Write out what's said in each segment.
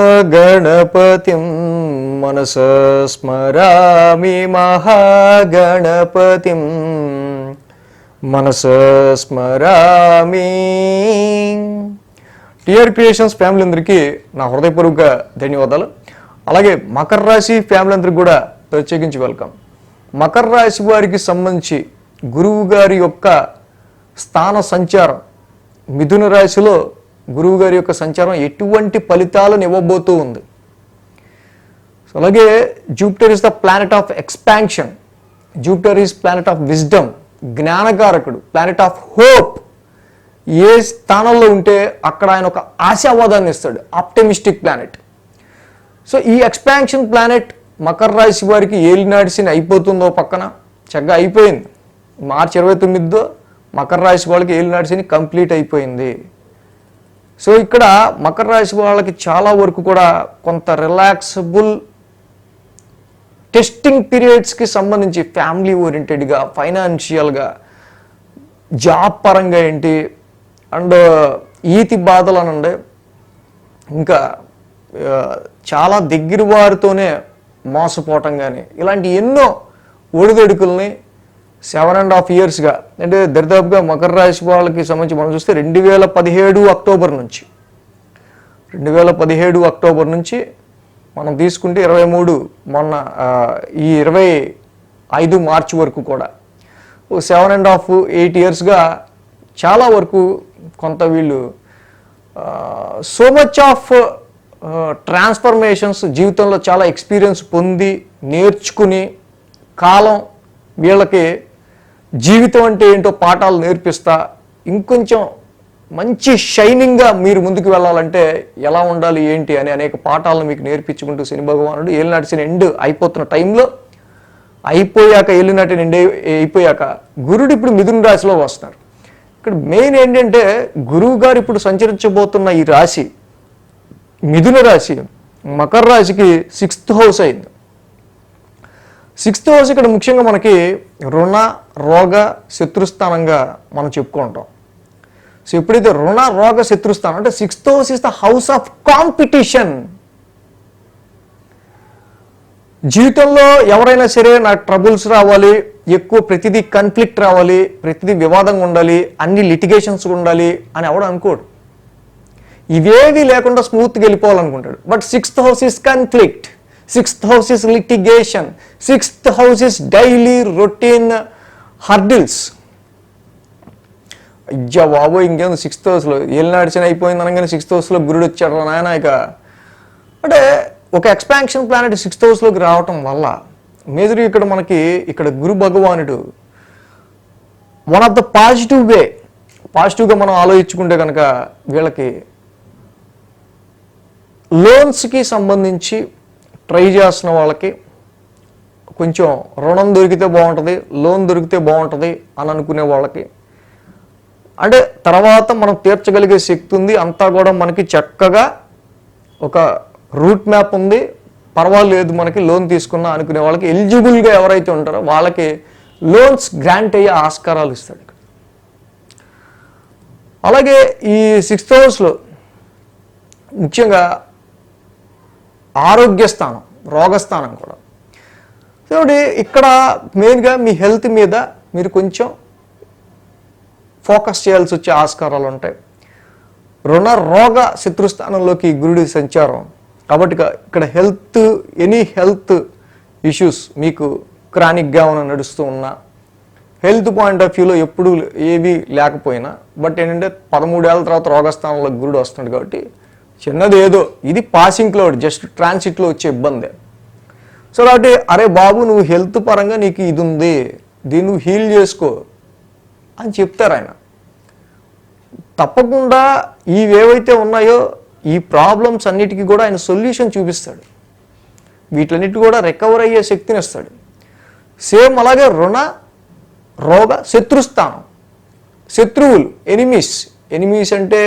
మహాగణపతిం మనస స్మరామి మహాగణపతిం మనస స్మరామి. టిఆర్ క్రియేషన్స్ ఫ్యామిలీ అందరికీ నా హృదయపూర్వక ధన్యవాదాలు. అలాగే మకర రాశి ఫ్యామిలీ అందరికి కూడా ప్రత్యేకించి వెల్కమ్ మకర రాశి వారికి సంబంధించి గురువు గారి యొక్క స్థాన సంచారం మిథున రాశిలో గురువు గారి యొక్క సంచారం ఎటువంటి ఫలితాలను ఇవ్వబోతూ ఉంది. సో అలాగే Jupiter is the planet of expansion Jupiter is planet of wisdom జ్ఞానకారకుడు planet of hope ఏ స్థానంలో ఉంటే అక్కడ ఆయన ఒక ఆశావాదాన్ని ఇస్తాడు ఆప్టమిస్టిక్ ప్లానెట్ సో ఈ ఎక్స్పాన్షన్ ప్లానెట్ మకర రాశి వారికి ఏలినాడిసిన అయిపోతుందో పక్కన చక్కగా అయిపోయింది. మార్చి ఇరవై తొమ్మిదితో మకర రాశి వాళ్ళకి ఏలినాడిసిన కంప్లీట్ అయిపోయింది. సో ఇక్కడ మకర రాశి వాళ్ళకి చాలా వరకు కూడా కొంత రిలాక్సబుల్ టెస్టింగ్ పీరియడ్స్కి సంబంధించి ఫ్యామిలీ ఓరియంటెడ్గా ఫైనాన్షియల్గా జాబ్ పరంగా ఏంటి అండ్ ఈతి బాధలు అనండి. ఇంకా చాలా దగ్గర వారితోనే మోసపోవటం కానీ ఇలాంటి ఎన్నో ఒడిదొడుకుల్ని సెవెన్ అండ్ హాఫ్ ఇయర్స్గా అంటే దరిదాపుగా మకర రాశి వాళ్ళకి సంబంధించి మనం చూస్తే రెండు వేల పదిహేడు అక్టోబర్ నుంచి రెండు వేల పదిహేడు అక్టోబర్ నుంచి మనం తీసుకుంటే ఇరవై మూడు మొన్న ఈ ఇరవై ఐదు మార్చి వరకు కూడా. సెవెన్ అండ్ హాఫ్ ఎయిట్ ఇయర్స్గా చాలా వరకు కొంత వీళ్ళు సో మచ్ ఆఫ్ ట్రాన్స్ఫర్మేషన్స్ జీవితంలో చాలా ఎక్స్పీరియన్స్ పొంది నేర్చుకుని కాలం వీళ్ళకి జీవితం అంటే ఏంటో పాఠాలు నేర్పిస్తా ఇంకొంచెం మంచి షైనింగ్గా మీరు ముందుకు వెళ్ళాలంటే ఎలా ఉండాలి ఏంటి అని అనేక పాఠాలను మీకు నేర్పించుకుంటూ శని భగవానుడు ఏలినాటి శని ఎండ్ అయిపోతున్న టైంలో అయిపోయాక ఏలినాటి ఎండ్ అయిపోయాక గురుడు ఇప్పుడు మిథున రాశిలో వస్తున్నారు ఇక్కడ మెయిన్ ఏంటంటే గురువు గారు ఇప్పుడు సంచరించబోతున్న ఈ రాశి మిథున రాశి మకర రాశికి సిక్స్త్ హౌస్ అయింది. సిక్స్త్ హౌస్ ఇక్కడ ముఖ్యంగా మనకి రుణ రోగ శత్రుస్థానంగా మనం చెప్పుకుంటాం. సో ఎప్పుడైతే రుణ రోగ శత్రుస్థానం అంటే sixth house is the house of competition జీవితంలో ఎవరైనా సరే నాకు ట్రబుల్స్ రావాలి ఎక్కువ ప్రతిదీ కన్ఫ్లిక్ట్ రావాలి ప్రతిదీ వివాదంగా ఉండాలి అన్ని లిటిగేషన్స్ ఉండాలి అని ఎవడు అనుకోడు. ఇవేవి లేకుండా స్మూత్గా వెళ్ళిపోవాలనుకుంటాడు. But sixth house is conflict sixth house is litigation sixth house is daily routine hurdles అయ్యా బాబో ఇంకేం సిక్స్త్ హౌస్లో ఏళ్ళు నడిచిన అయిపోయింది అనగానే సిక్స్త్ హౌస్లో గురుడు వచ్చాడు నాయన ఇక. అంటే ఒక ఎక్స్పాన్షన్ ప్లానెట్ సిక్స్త్ హౌస్లోకి రావటం వల్ల మేజర్ ఇక్కడ మనకి ఇక్కడ గురు భగవానుడు one of the positive way పాజిటివ్గా మనం ఆలోచించుకుంటే కనుక వీళ్ళకి లోన్స్కి సంబంధించి ట్రై చేస్తున్న వాళ్ళకి కొంచెం రుణం దొరికితే బాగుంటుంది లోన్ దొరికితే బాగుంటుంది అని అనుకునే వాళ్ళకి. అంటే తర్వాత మనం తీర్చగలిగే శక్తి ఉంది అంతా కూడా మనకి చక్కగా ఒక రూట్ మ్యాప్ ఉంది. పర్వాలేదు మనకి లోన్ తీసుకున్నా అనుకునే వాళ్ళకి ఎలిజిబుల్గా ఎవరైతే ఉంటారో వాళ్ళకి లోన్స్ గ్రాంట్ అయ్యే ఆస్కారాలు ఇస్తాడు ఇక్కడ. అలాగే ఈ సిక్స్త్ హౌస్లో ముఖ్యంగా ఆరోగ్య స్థానం రోగస్థానం కూడా. కాబట్టి ఇక్కడ మెయిన్గా మీ హెల్త్ మీద మీరు కొంచెం ఫోకస్ చేయాల్సి వచ్చే ఆస్కారాలు ఉంటాయి. రుణ రోగ శత్రుస్థానంలోకి గురుడి సంచారం. కాబట్టి ఇక్కడ హెల్త్ ఎనీ హెల్త్ ఇష్యూస్ మీకు క్రానిక్గా ఉన్న నడుస్తూ ఉన్నా హెల్త్ పాయింట్ ఆఫ్ వ్యూలో ఎప్పుడు ఏవి లేకపోయినా బట్ ఏంటంటే పదమూడేళ్ళ తర్వాత రోగస్థానంలో గురుడు వస్తున్నాడు కాబట్టి చిన్నది ఏదో ఇది పాసింగ్ క్లౌడ్ జస్ట్ ట్రాన్సిట్లో వచ్చే ఇబ్బందే. సో కాబట్టి అరే బాబు నువ్వు హెల్త్ పరంగా నీకు ఇది ఉంది దీన్ని నువ్వు హీల్ చేసుకో అని చెప్తారు ఆయన. తప్పకుండా ఇవేవైతే ఉన్నాయో ఈ ప్రాబ్లమ్స్ అన్నిటికీ కూడా ఆయన సొల్యూషన్ చూపిస్తాడు. వీటిలన్నిటి కూడా రికవర్ అయ్యే శక్తిని ఇస్తాడు. సేమ్ అలాగే రుణ రోగ శత్రుస్థానం శత్రువులు ఎనిమీస్ ఎనిమీస్ అంటే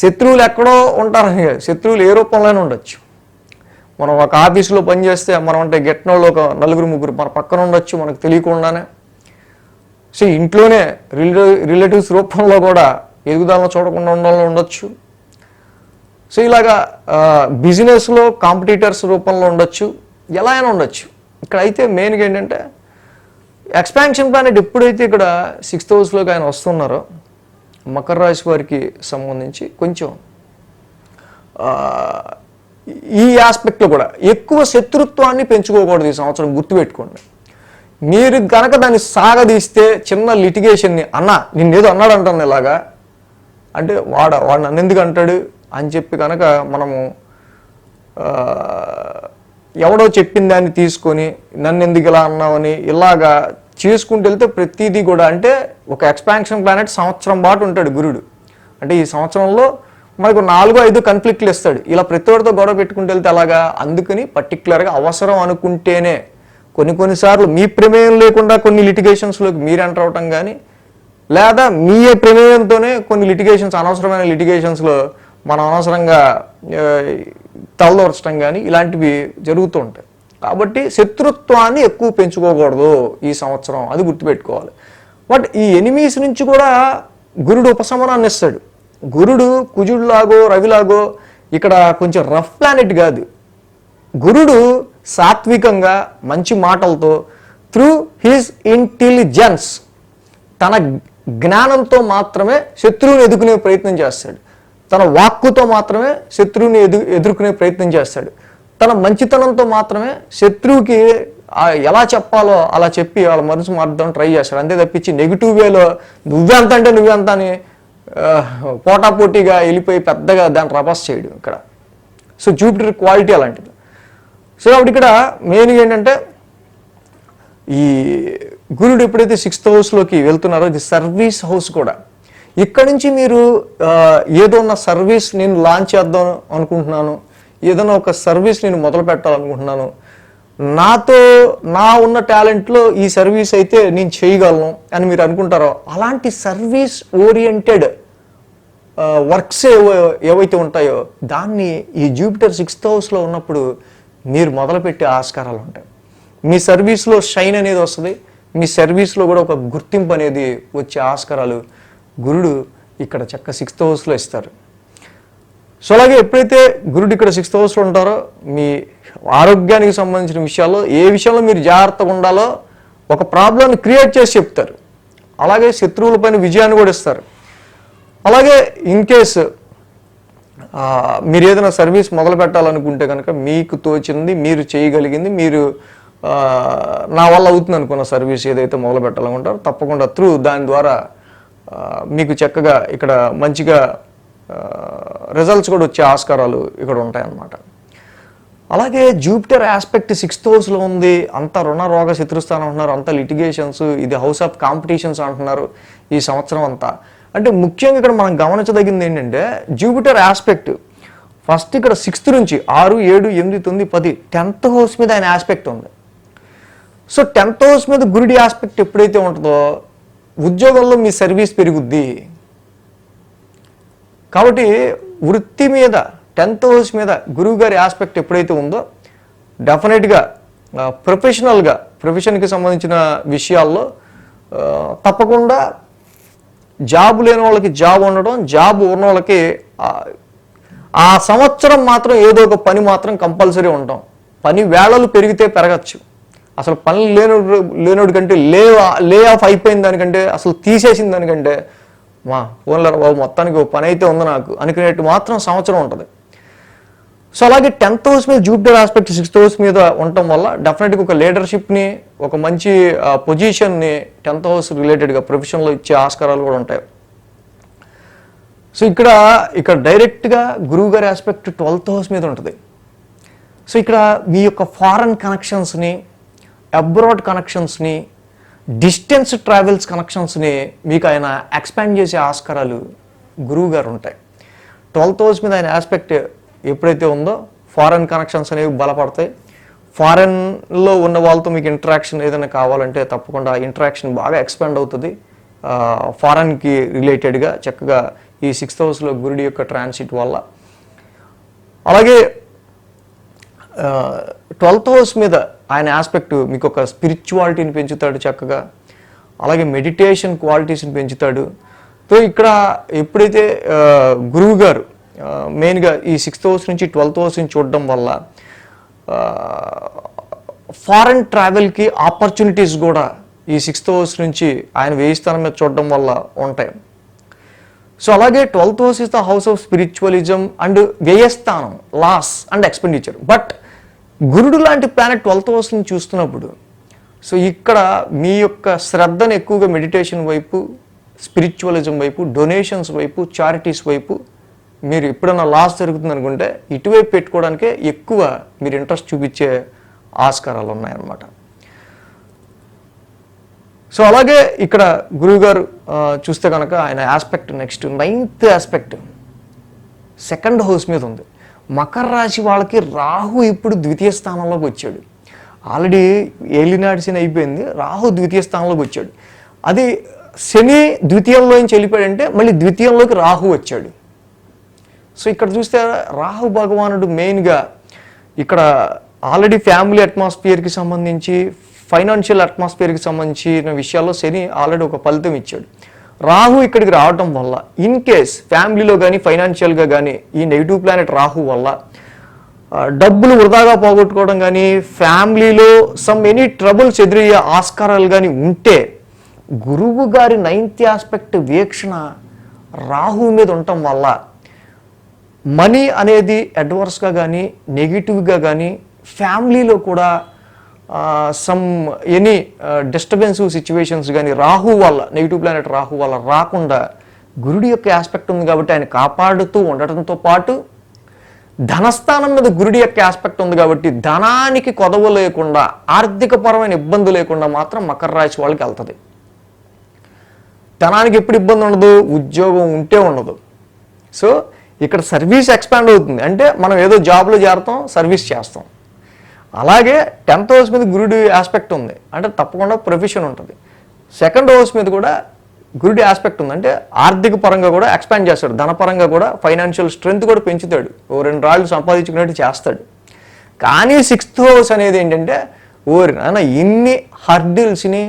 శత్రువులు ఎక్కడో ఉంటారని శత్రువులు ఏ రూపంలోనే ఉండొచ్చు. మనం ఒక ఆఫీసులో పనిచేస్తే మనం అంటే గెట్నోళ్ళు ఒక నలుగురు ముగ్గురు మన పక్కన ఉండొచ్చు మనకు తెలియకుండానే. సో ఇంట్లోనే రిలే రిలేటివ్స్ రూపంలో కూడా ఎదుగుదలను చూడకుండా ఉండాలని ఉండొచ్చు. సో ఇలాగా బిజినెస్లో కాంపిటీటర్స్ రూపంలో ఉండొచ్చు. ఎలా అయినా ఉండొచ్చు. ఇక్కడ అయితే మెయిన్గా ఏంటంటే ఎక్స్పాన్షన్ ప్లానెట్ ఎప్పుడైతే ఇక్కడ సిక్స్త్ హౌస్లోకి ఆయన వస్తున్నారో మకర రాశి వారికి సంబంధించి కొంచెం ఈ ఆస్పెక్ట్లో కూడా ఎక్కువ శత్రుత్వాన్ని పెంచుకోకూడదు ఈ సంవత్సరం గుర్తుపెట్టుకోండి. మీరు కనుక దాన్ని సాగదీస్తే చిన్న లిటిగేషన్ని అన్న నిన్నేదో అన్నాడు అంటాను ఇలాగా అంటే వాడ వాడు నన్ను ఎందుకు అంటాడు అని చెప్పి కనుక మనము ఎవడో చెప్పిన దాన్ని తీసుకొని నన్ను ఎందుకు ఇలా అన్నావని ఇలాగా చేసుకుంటూ వెళ్తే ప్రతిదీ కూడా అంటే ఒక ఎక్స్పాన్షన్ ప్లానెట్ సంవత్సరం పాటు ఉంటాడు గురుడు. అంటే ఈ సంవత్సరంలో మనకు నాలుగు ఐదు కన్ఫ్లిక్ట్లు ఇస్తాడు ఇలా ప్రతి ఒక్కరితో గొడవ పెట్టుకుంటూ వెళ్తే అలాగా అందుకని పర్టికులర్గా అవసరం అనుకుంటేనే కొన్ని కొన్నిసార్లు మీ ప్రమేయం లేకుండా కొన్ని లిటిగేషన్స్లోకి మీరు ఎంటర్ అవటం కానీ లేదా మీ ప్రమేయంతోనే కొన్ని లిటిగేషన్స్ అనవసరమైన లిటిగేషన్స్లో మనం అనవసరంగా తలదోర్చడం కానీ ఇలాంటివి జరుగుతూ ఉంటాయి. కాబట్టి శత్రుత్వాన్ని ఎక్కువ పెంచుకోకూడదు ఈ సంవత్సరం. అది గుర్తుపెట్టుకోవాలి. బట్ ఈ ఎనిమీస్ నుంచి కూడా గురుడు ఉపశమనాన్ని ఇస్తాడు. గురుడు కుజుడులాగో రవిలాగో ఇక్కడ కొంచెం రఫ్ ప్లానెట్ కాదు. గురుడు సాత్వికంగా మంచి మాటలతో త్రూ హిజ్ ఇంటెలిజెన్స్ తన జ్ఞానంతో మాత్రమే శత్రువుని ఎదుర్కొనే ప్రయత్నం చేస్తాడు. తన వాక్కుతో మాత్రమే శత్రువుని ఎదు ఎదుర్కొనే ప్రయత్నం చేస్తాడు. తన మంచితనంతో మాత్రమే శత్రువుకి ఎలా చెప్పాలో అలా చెప్పి వాళ్ళ మనసు మార్చడం ట్రై చేస్తాడు. అంతే తప్పించి నెగిటివ్ వేలో నువ్వెంత అంటే నువ్వెంత అని పోటాపోటీగా వెళ్ళిపోయి పెద్దగా దాన్ని రపస్ చేయడు ఇక్కడ. సో జూపిటర్ క్వాలిటీ అలాంటిది. సో అప్పుడు ఇక్కడ మెయిన్ ఏంటంటే ఈ గురుడు ఎప్పుడైతే సిక్స్త్ హౌస్లోకి వెళ్తున్నారో ఇది సర్వీస్ హౌస్ కూడా. ఇక్కడ నుంచి మీరు ఏదో ఉన్న సర్వీస్ నేను లాంచ్ చేద్దాం అనుకుంటున్నాను ఏదైనా ఒక సర్వీస్ నేను మొదలు పెట్టాలనుకుంటున్నాను. నాతో నా ఉన్న టాలెంట్లో ఈ సర్వీస్ అయితే నేను చేయగలను అని మీరు అనుకుంటారో? అలాంటి సర్వీస్ ఓరియంటెడ్ వర్క్స్ ఏవో ఏవైతే ఉంటాయో దాన్ని ఈ జూపిటర్ సిక్స్త్ హౌస్లో ఉన్నప్పుడు మీరు మొదలుపెట్టే ఆస్కారాలు ఉంటాయి. మీ సర్వీస్లో షైన్ అనేది వస్తుంది. మీ సర్వీస్లో కూడా ఒక గుర్తింపు అనేది వచ్చే ఆస్కారాలు గురుడు ఇక్కడ చక్క సిక్స్త్ హౌస్లో ఇస్తారు. సో అలాగే ఎప్పుడైతే గురుడు ఇక్కడ సిక్స్త్ హౌస్లో ఉంటారో మీ ఆరోగ్యానికి సంబంధించిన విషయాల్లో ఏ విషయంలో మీరు జాగ్రత్తగా ఉండాలో ఒక ప్రాబ్లమ్ని క్రియేట్ చేసి చెప్తారు. అలాగే శత్రువులపైన విజయాన్ని కూడా ఇస్తారు. అలాగే ఇన్ కేస్ మీరు ఏదైనా సర్వీస్ మొదలు పెట్టాలనుకుంటే కనుక మీకు తోచింది మీరు చేయగలిగింది మీరు నా వల్ల అవుతుంది అనుకున్న సర్వీస్ ఏదైతే మొదలు పెట్టాలనుకుంటారో తప్పకుండా త్రూ దాని ద్వారా మీకు చక్కగా ఇక్కడ మంచిగా రిజల్ట్స్ కూడా వచ్చే ఆస్కారాలు ఇక్కడ ఉంటాయన్నమాట. అలాగే జూపిటర్ ఆస్పెక్ట్ సిక్స్త్ హౌస్లో ఉంది. అంత రుణ రోగ శత్రుస్థానం అంటున్నారు అంత లిటిగేషన్స్ ఇది హౌస్ ఆఫ్ కాంపిటీషన్స్ అంటున్నారు ఈ సంవత్సరం అంతా. అంటే ముఖ్యంగా ఇక్కడ మనం గమనించదగింది ఏంటంటే జూపిటర్ ఆస్పెక్ట్ ఫస్ట్ ఇక్కడ సిక్స్త్ నుంచి ఆరు ఏడు ఎనిమిది తొమ్మిది పది టెన్త్ హౌస్ మీద ఆయన ఆస్పెక్ట్ ఉంది. సో టెన్త్ హౌస్ మీద గురుడి ఆస్పెక్ట్ ఎప్పుడైతే ఉంటుందో ఉద్యోగంలో మీ సర్వీస్ పెరుగుద్ది. కాబట్టి వృత్తి మీద టెన్త్ హౌస్ మీద గురువు గారి ఆస్పెక్ట్ ఎప్పుడైతే ఉందో డెఫినెట్గా ప్రొఫెషనల్గా ప్రొఫెషన్కి సంబంధించిన విషయాల్లో తప్పకుండా జాబ్ లేని వాళ్ళకి జాబ్ ఉండడం జాబ్ ఉన్న వాళ్ళకి ఆ- సంవత్సరం మాత్రం ఏదో ఒక పని మాత్రం కంపల్సరీ ఉండటం. పని వేళలు పెరిగితే పెరగచ్చు. అసలు పని లేనోడు లేనోడి కంటే లే లే ఆఫ్ అయిపోయిన దానికంటే అసలు తీసేసిన దానికంటే మా ఫోన్లో బాబు మొత్తానికి ఓ పని అయితే ఉంది నాకు. అనుకునేట్టు మాత్రం సంవత్సరం ఉంటుంది. సో అలాగే టెన్త్ హౌస్ మీద జూపిటర్ ఆస్పెక్ట్ సిక్స్త్ హౌస్ మీద ఉండటం వల్ల డెఫినెట్గా ఒక లీడర్షిప్ని ఒక మంచి పొజిషన్ని టెన్త్ హౌస్ రిలేటెడ్గా ప్రొఫెషన్లో ఇచ్చే ఆస్కారాలు కూడా ఉంటాయి. సో ఇక్కడ ఇక్కడ డైరెక్ట్గా గురువు గారి ఆస్పెక్ట్ ట్వెల్త్ హౌస్ మీద ఉంటుంది. సో ఇక్కడ మీ యొక్క ఫారెన్ కనెక్షన్స్ని అబ్రాడ్ కనెక్షన్స్ని డిస్టెన్స్ ట్రావెల్స్ కనెక్షన్స్ని మీకు ఆయన ఎక్స్పాండ్ చేసే ఆస్కారాలు గురువు గారు ఉంటాయి. ట్వెల్త్ హౌస్ మీద ఆయన ఆస్పెక్ట్ ఎప్పుడైతే ఉందో ఫారెన్ కనెక్షన్స్ అనేవి బలపడతాయి. ఫారెన్లో ఉన్న వాళ్ళతో మీకు ఇంటరాక్షన్ ఏదైనా కావాలంటే తప్పకుండా ఇంటరాక్షన్ బాగా ఎక్స్పాండ్ అవుతుంది. ఫారెన్కి రిలేటెడ్గా చక్కగా ఈ సిక్స్త్ హౌస్లో గురుడి యొక్క ట్రాన్సిట్ వల్ల. అలాగే ట్వెల్త్ హౌస్ మీద ఆయన ఆస్పెక్ట్ మీకు ఒక స్పిరిచువాలిటీని పెంచుతాడు చక్కగా. అలాగే మెడిటేషన్ క్వాలిటీస్ని పెంచుతాడు. సో ఇక్కడ ఎప్పుడైతే గురువు గారు మెయిన్గా ఈ సిక్స్త్ హౌస్ నుంచి ట్వెల్త్ హౌస్ నుంచి చూడడం వల్ల ఫారెన్ ట్రావెల్కి ఆపర్చునిటీస్ కూడా ఈ సిక్స్త్ హౌస్ నుంచి ఆయన వేయి స్థానం మీద చూడడం వల్ల ఉంటాయి. సో అలాగే twelfth house is the house of spiritualism and వ్యయస్థానం loss and expenditure but గురుడు లాంటి ప్లానెట్ ట్వెల్త్ హౌస్ని చూస్తున్నప్పుడు సో ఇక్కడ మీ యొక్క శ్రద్ధను ఎక్కువగా మెడిటేషన్ వైపు స్పిరిచువలిజం వైపు డొనేషన్స్ వైపు చారిటీస్ వైపు మీరు ఎప్పుడైనా లాస్ జరుగుతుంది అనుకుంటే ఇటువైపు పెట్టుకోవడానికే ఎక్కువ మీరు ఇంట్రెస్ట్ చూపించే ఆస్కారాలు ఉన్నాయన్నమాట. సో అలాగే ఇక్కడ గురువుగారు చూస్తే కనుక ఆయన aspect next ninth aspect second house మీద ఉంది. మకర రాశి వాళ్ళకి రాహు ఇప్పుడు ద్వితీయ స్థానంలోకి వచ్చాడు. ఆల్రెడీ ఏలినాడిసిన అయిపోయింది. రాహు ద్వితీయ స్థానంలోకి వచ్చాడు. అది శని ద్వితీయంలో నుంచి వెళ్ళిపోయాడంటే మళ్ళీ ద్వితీయంలోకి రాహు వచ్చాడు. సో ఇక్కడ చూస్తే రాహు భగవానుడు మెయిన్గా ఇక్కడ ఆల్రెడీ ఫ్యామిలీ అట్మాస్ఫియర్కి సంబంధించి ఫైనాన్షియల్ అట్మాస్ఫియర్కి సంబంధించిన విషయాల్లో శని ఆల్రెడీ ఒక ఫలితం ఇచ్చాడు. రాహు ఇక్కడికి రావటం వల్ల ఇన్ కేస్ ఫ్యామిలీలో కానీ ఫైనాన్షియల్గా కానీ ఈ నెగిటివ్ ప్లానెట్ రాహు వల్ల డబ్బులు వృధాగా పోగొట్టుకోవడం కానీ ఫ్యామిలీలో సమ్ ఎనీ ట్రబుల్స్ ఎదురయ్యే ఆస్కారాలు కానీ ఉంటే గురువు గారి నైన్త్ ఆస్పెక్ట్ వీక్షణ రాహు మీద ఉండటం వల్ల మనీ అనేది అడ్వర్స్గా కానీ నెగిటివ్గా కానీ ఫ్యామిలీలో కూడా సమ్ ఎనీ డిస్టర్బెన్సివ్ సిచ్యువేషన్స్ కానీ రాహు వల్ల నెగిటివ్ ప్లానెట్ రాహు వల్ల రాకుండా గురుడి యొక్క ఆస్పెక్ట్ ఉంది కాబట్టి ఆయన కాపాడుతూ ఉండటంతో పాటు ధనస్థానం మీద గురుడి యొక్క ఆస్పెక్ట్ ఉంది కాబట్టి ధనానికి కొదవ లేకుండా ఆర్థికపరమైన ఇబ్బంది లేకుండా మాత్రం మకర రాశి వాళ్ళకి వెళ్తుంది. ధనానికి ఎప్పుడు ఇబ్బంది ఉండదు ఉద్యోగం ఉంటే ఉండదు. సో ఇక్కడ సర్వీస్ ఎక్స్పాండ్ అవుతుంది. అంటే మనం ఏదో జాబ్లో చేరతాం సర్వీస్ చేస్తాం. అలాగే టెన్త్ హౌస్ మీద గురుడి ఆస్పెక్ట్ ఉంది. అంటే తప్పకుండా ప్రొఫెషన్ ఉంటుంది. సెకండ్ హౌస్ మీద కూడా గురుడి ఆస్పెక్ట్ ఉంది. అంటే ఆర్థిక పరంగా కూడా ఎక్స్పాండ్ చేస్తాడు. ధనపరంగా కూడా ఫైనాన్షియల్ స్ట్రెంగ్త్ కూడా పెంచుతాడు. ఓ రెండు రాళ్ళు సంపాదించుకున్నట్టు చేస్తాడు. కానీ సిక్స్త్ హౌస్ అనేది ఏంటంటే ఓరి నాన్న ఇన్ని హర్డిల్స్ని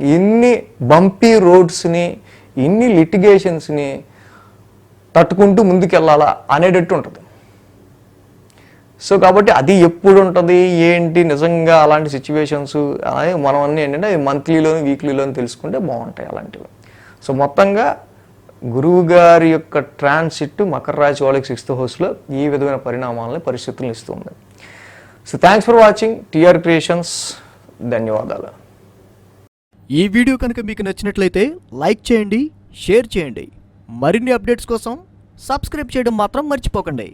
ఇన్ని బంపీ రోడ్స్ని ఇన్ని లిటిగేషన్స్ని తట్టుకుంటూ ముందుకెళ్ళాలా అనేటట్టు ఉంటుంది. సో కాబట్టి అది ఎప్పుడు ఉంటుంది? ఏంటి? నిజంగా అలాంటి సిచ్యువేషన్స్ అనేది మనం అన్నీ ఏంటంటే అది మంత్లీలోని వీక్లీలోని తెలుసుకుంటే బాగుంటాయి అలాంటివి. సో మొత్తంగా గురువు గారి యొక్క ట్రాన్సిట్ మకర రాశి వాళ్ళకి సిక్స్త్ హౌస్లో ఈ విధమైన పరిణామాలని పరిస్థితులను ఇస్తుంది. So thanks for watching TR creations ధన్యవాదాలు. ఈ వీడియో కనుక మీకు నచ్చినట్లయితే లైక్ చేయండి షేర్ చేయండి. మరిన్ని అప్డేట్స్ కోసం సబ్స్క్రైబ్ చేయడం మాత్రం మర్చిపోకండి.